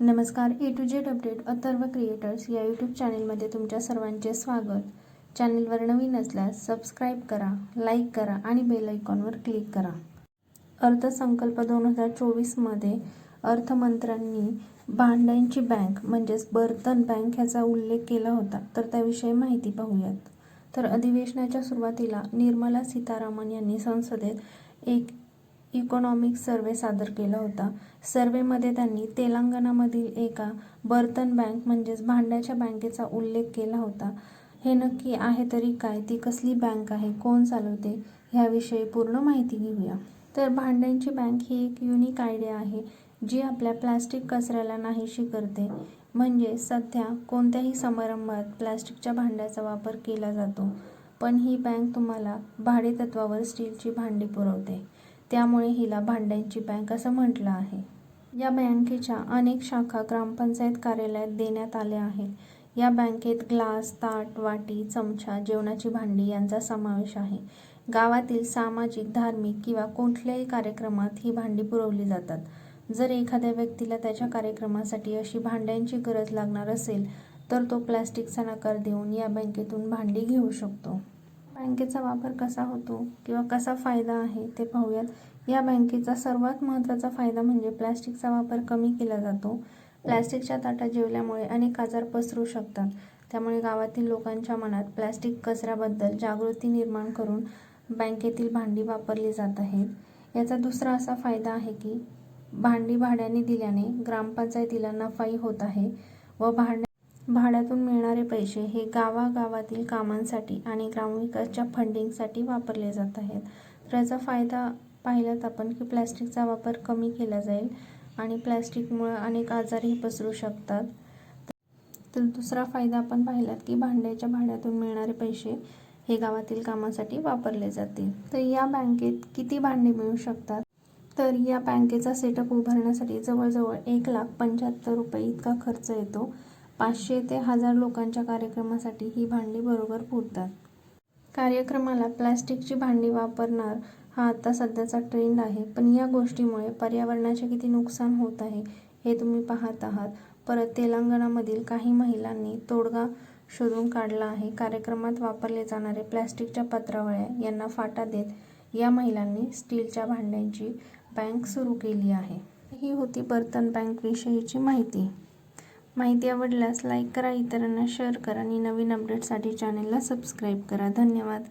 नमस्कार A to Z update Atharva creators या YouTube चॅनेलमध्ये तुमच्या सर्वांचे स्वागत. चॅनेलवर नवीन असल्यास सबस्क्राईब करा लाईक करा आणि बेल आयकॉनवर क्लिक करा. अर्थसंकल्प दोन हजार चोवीसमध्ये अर्थमंत्र्यांनी भांड्यांची बँक म्हणजेच बर्तन बँक ह्याचा उल्लेख केला होता. तर त्याविषयी माहिती पाहूयात. तर अधिवेशनाच्या सुरुवातीला निर्मला सीतारामन यांनी संसदेत एक इकॉनॉमिक सर्वे सादर केला होता. सर्वेमध्ये त्यांनी तेलंगणामधील एका बर्तन बँक म्हणजेच भांड्याच्या बँकेचा उल्लेख केला होता. हे नक्की आहे तरी काय? ती कसली बँक आहे? कोण चालवते? ह्याविषयी पूर्ण माहिती घेऊया. तर भांड्यांची बँक ही एक युनिक आयडिया आहे जी आपल्या प्लास्टिक कचऱ्याला नाहीशी करते. म्हणजे सध्या कोणत्याही समारंभात प्लॅस्टिकच्या भांड्याचा वापर केला जातो पण ही बँक तुम्हाला भाडेतत्वावर स्टीलची भांडी पुरवते. त्यामुळे हिला भांड्यांची बँक असं म्हटलं आहे. या बँकेच्या अनेक शाखा ग्रामपंचायत कार्यालयात देण्यात आल्या आहेत. या बँकेत ग्लास ताट वाटी चमचा जेवणाची भांडी यांचा समावेश आहे. गावातील सामाजिक धार्मिक किंवा कुठल्याही कार्यक्रमात ही भांडी पुरवली जातात. जर एखाद्या व्यक्तीला त्याच्या कार्यक्रमासाठी अशी भांड्यांची गरज लागणार असेल तर तो प्लॅस्टिकचा नकार देऊन या बँकेतून भांडी घेऊ शकतो. बँकेचा वापर कसा होतो किंवा कसा फायदा आहे ते पाहूयात. या बँकेचा सर्वात महत्त्वाचा फायदा म्हणजे प्लॅस्टिकचा वापर कमी केला जातो. प्लॅस्टिकच्या ताटा जेवल्यामुळे अनेक आजार पसरू शकतात. त्यामुळे गावातील लोकांच्या मनात प्लॅस्टिक कचऱ्याबद्दल जागृती निर्माण करून बँकेतील भांडी वापरली जात आहेत. याचा दुसरा असा फायदा आहे की भांडी भाड्याने दिल्याने ग्रामपंचायतीला नफाही होत आहे व भांड्या भाड्यात मिळणारे पैसे हे गावागावातील कामांसाठी आणि ग्रामविकासच्या फंडिंगसाठी वापरले जात आहेत. तर याचा फायदा पाहिलात आपण की प्लॅस्टिकचा वापर कमी केला जाईल आणि प्लॅस्टिकमुळं अनेक आजारही पसरू शकतात. तर दुसरा फायदा आपण पाहिलात की भांड्याच्या भाड्यातून मिळणारे पैसे हे गावातील कामासाठी वापरले जातील. तर या बँकेत किती भांडे मिळू शकतात? तर या बँकेचा सेटअप उभारण्यासाठी जवळजवळ एक लाख पंच्याहत्तर रुपये इतका खर्च येतो. पाचशे ते हजार लोकांच्या कार्यक्रमासाठी ही भांडी बरोबर पुरतात. कार्यक्रमाला प्लॅस्टिकची भांडी वापरणार हा आता सध्याचा ट्रेंड आहे पण या गोष्टीमुळे पर्यावरणाचे किती नुकसान होत आहे हे तुम्ही पाहत आहात. परत तेलंगणामधील काही महिलांनी तोडगा शोधून काढला आहे. कार्यक्रमात वापरले जाणारे प्लॅस्टिकच्या पत्रावळ्या यांना फाटा देत या महिलांनी स्टीलच्या भांड्यांची बँक सुरू केली आहे. ही होती बर्तन बँकविषयीची माहिती. माहिती आवडल्यास लाईक करा इतरांना शेअर करा आणि नवीन अपडेटसाठी चॅनेलला सबस्क्राईब करा. धन्यवाद.